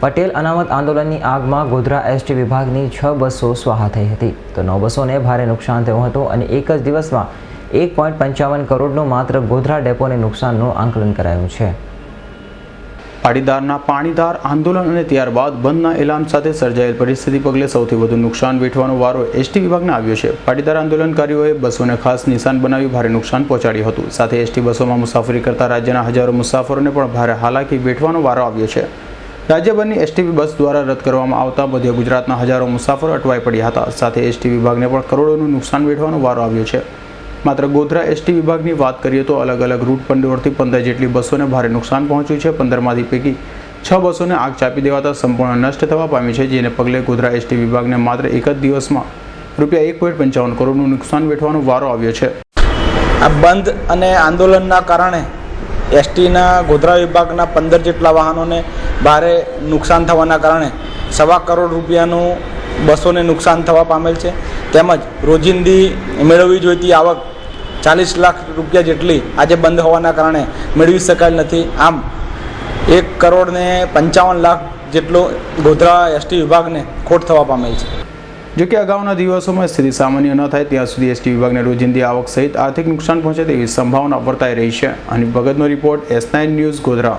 પટેલ અનામત આંદોલનની આગમાં ગોધરા એસટી વિભાગની છ બસો સ્વાહા થઈ હતી. તો નવ બસોને ભારે નુકસાન થયું હતું અને એક જ દિવસમાં એક પોઈન્ટ પંચાવન કરોડનું માત્ર ગોધરા ડેપોને નુકસાનનું આંકલન કરાયું છે. પાટીદારના પાણીદાર આંદોલન અને ત્યારબાદ બંધના એલાન સાથે સર્જાયેલ પરિસ્થિતિ પગલે સૌથી વધુ નુકસાન વેઠવાનો વારો એસટી વિભાગને આવ્યો છે. પાટીદાર આંદોલનકારીઓએ બસોને ખાસ નિશાન બનાવી ભારે નુકસાન પહોંચાડ્યું હતું. સાથે એસટી બસોમાં મુસાફરી કરતા રાજ્યના હજારો મુસાફરોને પણ ભારે હાલાકી વેઠવાનો વારો આવ્યો છે. રાજ્યભરની એસટી બસ દ્વારા રદ કરવામાં આવતા મધ્ય ગુજરાતના હજારો મુસાફરો અટવાઈ પડ્યા હતા. સાથે એસટી વિભાગને પણ કરોડોનું નુકસાન વેઠવાનો વારો આવ્યો છે. માત્ર ગોધરા એસટી વિભાગની વાત કરીએ તો અલગ અલગ રૂટ પંડોળથી પંદર જેટલી બસોને ભારે નુકસાન પહોંચ્યું છે. પંદરમાંથી પૈકી છ બસોને આગ ચાપી દેવાતા સંપૂર્ણ નષ્ટ થવા પામી છે, જેને પગલે ગોધરા એસટી વિભાગને માત્ર એક જ દિવસમાં રૂપિયા એક પોઈન્ટ પંચાવન કરોડનું નુકસાન વેઠવાનો વારો આવ્યો છે. આ બંધ અને આંદોલનના કારણે એસટીના ગોધરા વિભાગના પંદર જેટલા વાહનોને ભારે નુકસાન થવાના કારણે સવા કરોડ રૂપિયાનું બસોને નુકસાન થવા પામેલ છે. તેમજ રોજિંદી મેળવવી જોઈતી આવક ચાલીસ લાખ રૂપિયા જેટલી આજે બંધ હોવાના કારણે મેળવી શકાયેલ નથી. આમ એક કરોડને પંચાવન લાખ જેટલો ગોધરા એસટી વિભાગને ખોટ થવા પામેલ છે. જો કે અગાઉના દિવસોમાં સ્થિતિ સામાન્ય ન થાય, ત્યાં સુધી એસટી વિભાગને રોજિંદી આવક સહિત આર્થિક નુકસાન પહોંચે તેવી સંભાવના વર્તાઈ રહી છે. અને ભગતનો રિપોર્ટ એસ ન્યૂઝ ગોધરા.